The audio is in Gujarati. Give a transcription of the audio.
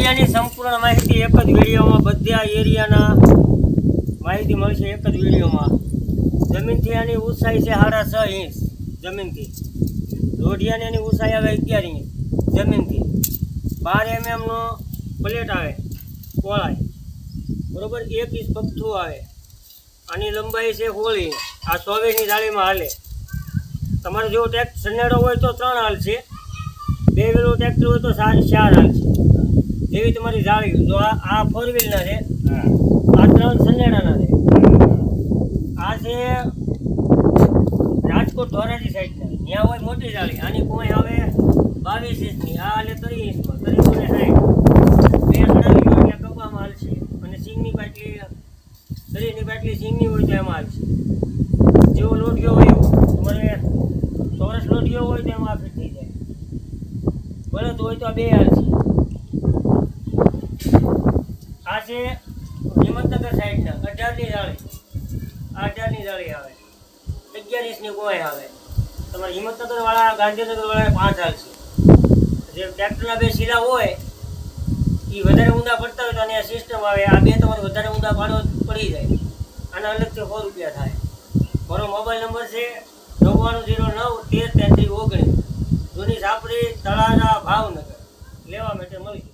એરિયાની સંપૂર્ણ માહિતી એક જ વિડીયોમાં બધા એરિયાના માહિતી મળશે એક જ વિડીયોમાં. જમીનથી આની ઊંચાઈ છે સાડા છ ઇંચ જમીનથી. રોઢિયાની એની ઊંચાઈ આવે અગિયાર ઇંચ જમીનથી. બાર એમએમનો પ્લેટ આવે, પહોળાઈ. બરાબર, એક ઇંચ પગથું આવે. આની લંબાઈ છે સોળ આ ચોવીસની જાળીમાં હાલે. તમારે જો ટેક્સ સનેડો હોય તો ત્રણ હાલ છે બે વેલો ટ્રેક્ટર હોય તો ચાર હાલ છે જેવી તમારી જાળી જો આ ફોર વ્હીલના છે આ ત્રણ સનેડાના છે. આ છે રાજકોટ ધોરાજી સાઈડના. ત્યાં હોય મોટી જાળી. આની કોઈ આવે બાવીસ ઇંચની. આ અને ત્રીસ ઇંચમાં. ત્રીસ ને સાઈઠ. બે હોય એટલે કપામાં હાલશે. અને સિંગની પાટલી શરીરની પાટલી સિંગની હોય તો એમાં હાલશે. જેવો લોટિયો હોય એવો. તમારે ચોરસ લોટિયો હોય તો એમાં ફિટ થઈ જાય. બળદ હોય તો આ બે હાલશે આ છે, હિંમતનગર સાઈડના અઢારની જાળી. અઢારની જાળી આવે. અગિયાર ઇંચની ગોય આવે. તમારે હિંમતનગર વાળા ગાંધીનગર વાળા પાંચ હાલશે. જે ટ્રેક્ટરના બે શીલા હોય એ વધારે ઊંડા પડતા હોય તો આની સિસ્ટમ આવે. આ બે તમારે વધારે ઊંડા પાડો પડી જાય. આના અલગથી સો રૂપિયા થાય. મારો મોબાઈલ નંબર છે નવ્વાણું જીરો નવ તેર તેત્રીસ ઓગણીસ. જૂની સાપરી તળાજા, ભાવનગર. લેવા માટે મળી.